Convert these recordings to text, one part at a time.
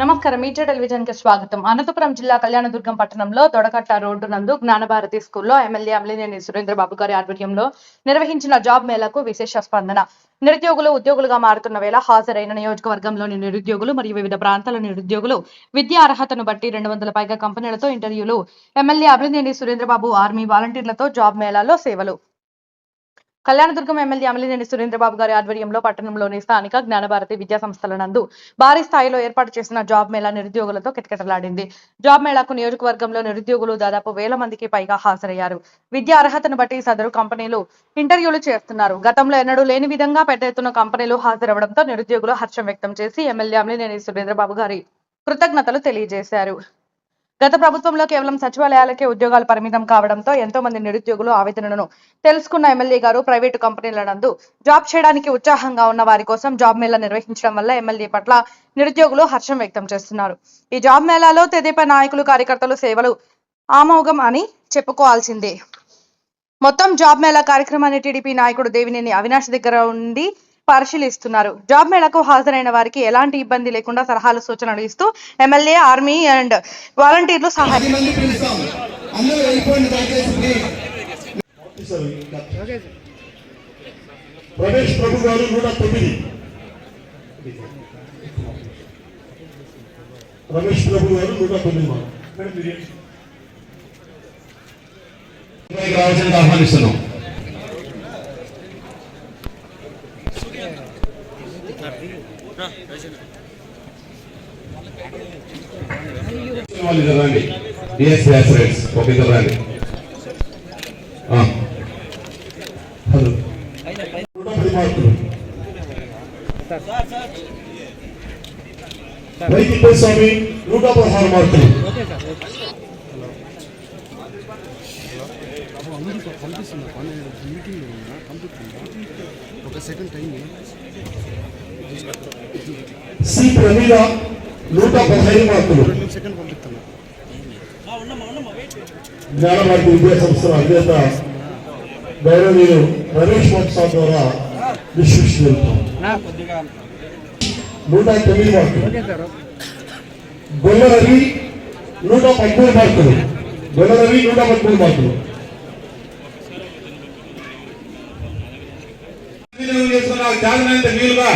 నమస్కారం. మీటర్ టెలివిజన్కి స్వాగతం. అనంతపురం జిల్లా కళ్యాణదుర్గం పట్టణంలో దొడకట్ట రోడ్డు నందు జ్ఞానభారతి స్కూల్లో ఎమ్మెల్యే అమలినేని సురేంద్రబాబు గారి ఆధ్వర్యంలో నిర్వహించిన జాబ్ మేళకు విశేష స్పందన. నిరుద్యోగులు ఉద్యోగులుగా మారుతున్న వేళ హాజరైన నియోజకవర్గంలోని నిరుద్యోగులు మరియు వివిధ ప్రాంతాల నిరుద్యోగులు విద్యా అర్హతను బట్టి రెండు వందల పైగా కంపెనీలతో ఇంటర్వ్యూలు. ఎమ్మెల్యే అభినేని సురేంద్రబాబు ఆర్మీ వాలంటీర్లతో జాబ్ మేళాలో సేవలు. కళ్యాణదుర్గం ఎమ్మెల్యే అమలినేని సురేంద్రబాబు గారి ఆధ్వర్యంలో పట్టణంలోని స్థానిక జ్ఞానభారతి విద్యా సంస్థల నందు భారీ స్థాయిలో ఏర్పాటు చేసిన జాబ్ మేళా నిరుద్యోగులతో కిటకిటలాడింది. జాబ్ మేళాకు నియోజకవర్గంలో నిరుద్యోగులు దాదాపు వేల మందికి పైగా హాజరయ్యారు. విద్యా అర్హతను బట్టి సదరు కంపెనీలు ఇంటర్వ్యూలు చేస్తున్నారు. గతంలో ఎన్నడూ లేని విధంగా పెద్ద ఎత్తున కంపెనీలు హాజరవడంతో నిరుద్యోగులు హర్షం వ్యక్తం చేసి ఎమ్మెల్యే అమలినేని సురేంద్రబాబు గారి కృతజ్ఞతలు తెలియజేశారు. గత ప్రభుత్వంలో కేవలం సచివాలయాలకే ఉద్యోగాలు పరిమితం కావడంతో ఎంతో మంది నిరుద్యోగులు ఆవేదనను తెలుసుకున్న ఎమ్మెల్యే గారు ప్రైవేటు కంపెనీల నందు జాబ్ చేయడానికి ఉత్సాహంగా ఉన్న వారి కోసం జాబ్ మేళా నిర్వహించడం వల్ల ఎమ్మెల్యే పట్ల నిరుద్యోగులు హర్షం వ్యక్తం చేస్తున్నారు. ఈ జాబ్ మేళాలో తెదేపా నాయకులు కార్యకర్తలు సేవలు ఆమోఘం అని చెప్పుకోవాల్సిందే. మొత్తం జాబ్ మేళా కార్యక్రమాన్ని టీడీపీ నాయకుడు దేవినేని అవినాష్ దగ్గర ఉండి పరిశీలిస్తున్నారు. జాబ్ మేళాకు హాజరైన వారికి ఎలాంటి ఇబ్బంది లేకుండా సలహాలు సూచనలు ఇస్తూ ఎమ్మెల్యే ఆర్మీ అండ్ వాలంటీర్లు సహాయం రమేష్ ప్రభు గారు నూట తొమ్మిది. రమేష్ ప్రభు గారు నూట తొమ్మిది మాట పైకి రావాల్సింది ఆహ్వానిస్తున్నాం వాళ్ళు ఇద్దరు రండి డిఎస్పీ ఆస్పిరెంట్స్ ఒక ఇద్దరు రండి ఆ. హలో వైద్య స్వామి నూట పదహారు మార్కులు పంపిస్తున్నా. పన్నెండు మీటింగ్ ఉన్నా పంపిస్తున్నా. ఒక సెకండ్ టైం సి ప్రమీల నూట పదహైదు మార్కులు. సెకండ్ పంపిస్తున్నా. జ్ఞానభారతి విద్యా సంస్థల అధినేత గౌరవనీయులు రమేష్ మోత్సవ్ ద్వారా జరుగుతాం నూట తొమ్మిది మార్కులు. గొల్ల రవి నూట పదమూడు మార్కులు. గొల్ల రవి నూట పదమూడు మార్కులు వీలుగా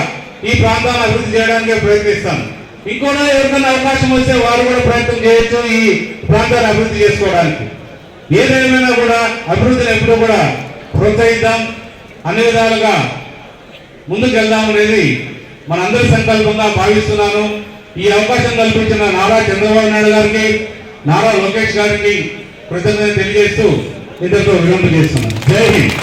ఈ ప్రాంతాన్ని అభివృద్ధి చేయడానికి ప్రయత్నిస్తాం. ఇంకోనా ఎవరికైనా అవకాశం వస్తే వారు కూడా ప్రయత్నం చేయొచ్చు ఈ ప్రాంతాన్ని అభివృద్ధి చేసుకోవడానికి. ఏదేమైనా కూడా అభివృద్ధిని ఎప్పుడూ కూడా ప్రోత్సహిద్దాం. అన్ని విధాలుగా ముందుకు వెళ్దాం అనేది మనందరి సంకల్పంగా భావిస్తున్నాను. ఈ అవకాశం కల్పించిన నారా చంద్రబాబు నాయుడు గారికి నారా లోకేష్ గారికి కృతజ్ఞత తెలియజేస్తూ ఇద్దరితో విరంపు చేస్తున్నాను. జై హింద్.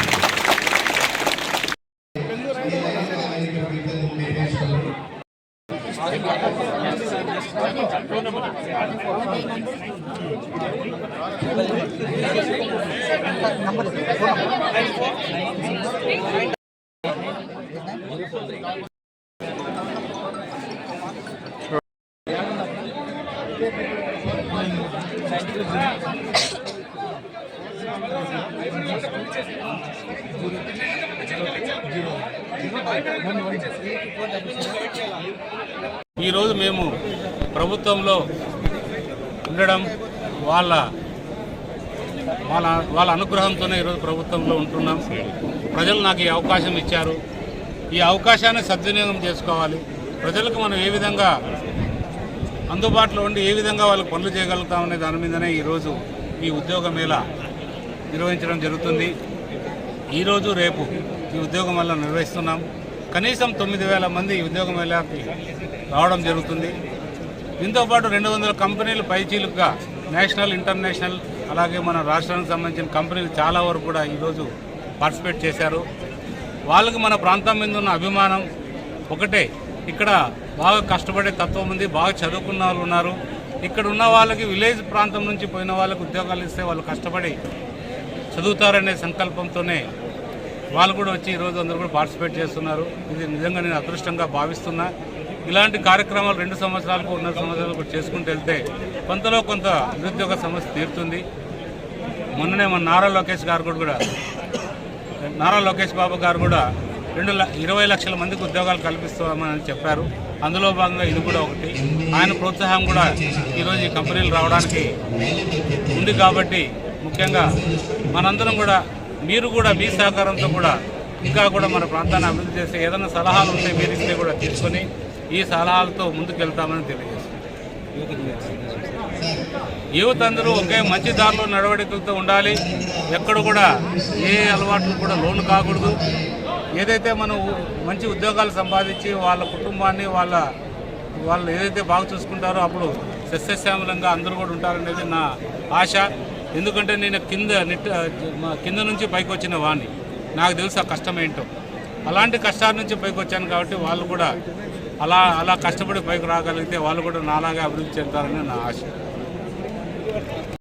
ఈరోజు మేము ప్రభుత్వంలో ఉండడం వాళ్ళ వాళ్ళ వాళ్ళ అనుగ్రహంతోనే ఈరోజు ప్రభుత్వంలో ఉంటున్నాం. ప్రజలు నాకు ఈ అవకాశం ఇచ్చారు. ఈ అవకాశాన్ని సద్వినియోగం చేసుకోవాలి. ప్రజలకు మనం ఏ విధంగా అందుబాటులో ఉండి ఏ విధంగా వాళ్ళకి పనులు చేయగలుగుతామనే దాని మీదనే ఈరోజు ఈ ఉద్యోగ మేళ నిర్వహించడం జరుగుతుంది. ఈరోజు రేపు ఈ ఉద్యోగం వల్ల నిర్వహిస్తున్నాం. కనీసం తొమ్మిది వేల మంది ఈ ఉద్యోగ మేళాకి రావడం జరుగుతుంది. దీంతోపాటు రెండు వందల కంపెనీలు పైచీలుగా నేషనల్ ఇంటర్నేషనల్ అలాగే మన రాష్ట్రానికి సంబంధించిన కంపెనీలు చాలా వరకు కూడా ఈరోజు పార్టిసిపేట్ చేశారు. వాళ్ళకి మన ప్రాంతం మీద ఉన్న అభిమానం ఒకటే. ఇక్కడ బాగా కష్టపడే తత్వం ఉంది బాగా చదువుకున్న వాళ్ళు ఉన్నారు. ఇక్కడ ఉన్న వాళ్ళకి విలేజ్ ప్రాంతం నుంచి పోయిన వాళ్ళకి ఉద్యోగాలు ఇస్తే వాళ్ళు కష్టపడి చదువుతారనే సంకల్పంతోనే వాళ్ళు కూడా వచ్చి ఈరోజు అందరూ కూడా పార్టిసిపేట్ చేస్తున్నారు. ఇది నిజంగా నేను అదృష్టంగా భావిస్తున్నా. ఇలాంటి కార్యక్రమాలు రెండు సంవత్సరాలకు ఉన్న సంవత్సరాలకు చేసుకుంటూ వెళ్తే కొంతలో కొంత నిరుద్యోగ సమస్య తీరుతుంది. మొన్ననే మన నారా లోకేష్ గారు కూడా నారా లోకేష్ బాబు గారు కూడా రెండు ల- ఇరవై లక్షల మందికి ఉద్యోగాలు కల్పిస్తామని చెప్పారు. అందులో భాగంగా ఇది కూడా ఒకటి. ఆయన ప్రోత్సాహం కూడా ఈరోజు ఈ కంపెనీలు రావడానికి ఉంది కాబట్టి ముఖ్యంగా మనందరం కూడా మీరు కూడా మీ సహకారంతో కూడా ఇంకా కూడా మన ప్రాంతాన్ని అభివృద్ధి చేసే ఏదైనా సలహాలు ఉంటే మీరు ఇస్తే కూడా తీసుకొని ఈ సలహాలతో ముందుకు వెళ్తామని తెలియజేస్తుంది యువత అందరూ ఒకే మంచి దారిలో నడవడికలతో ఉండాలి. ఎక్కడ కూడా ఏ అలవాట్లు కూడా లోను కాకూడదు. ఏదైతే మనం మంచి ఉద్యోగాలు సంపాదించి వాళ్ళ కుటుంబాన్ని వాళ్ళ వాళ్ళు ఏదైతే బాగా చూసుకుంటారో అప్పుడు సస్యశ్యామలంగా అందరూ కూడా ఉంటారనేది నా ఆశ. ఎందుకంటే నేను కింద నిట్ కింద నుంచి పైకి వచ్చిన వాడిని నాకు తెలుసు ఆ కష్టం ఏంటో. అలాంటి కష్టాల నుంచి పైకి వచ్చాను కాబట్టి వాళ్ళు కూడా అలా అలా కష్టపడి పైకి రాగలిగితే వాళ్ళు కూడా నాలాగా అభివృద్ధి చెందుతారని నా ఆశ.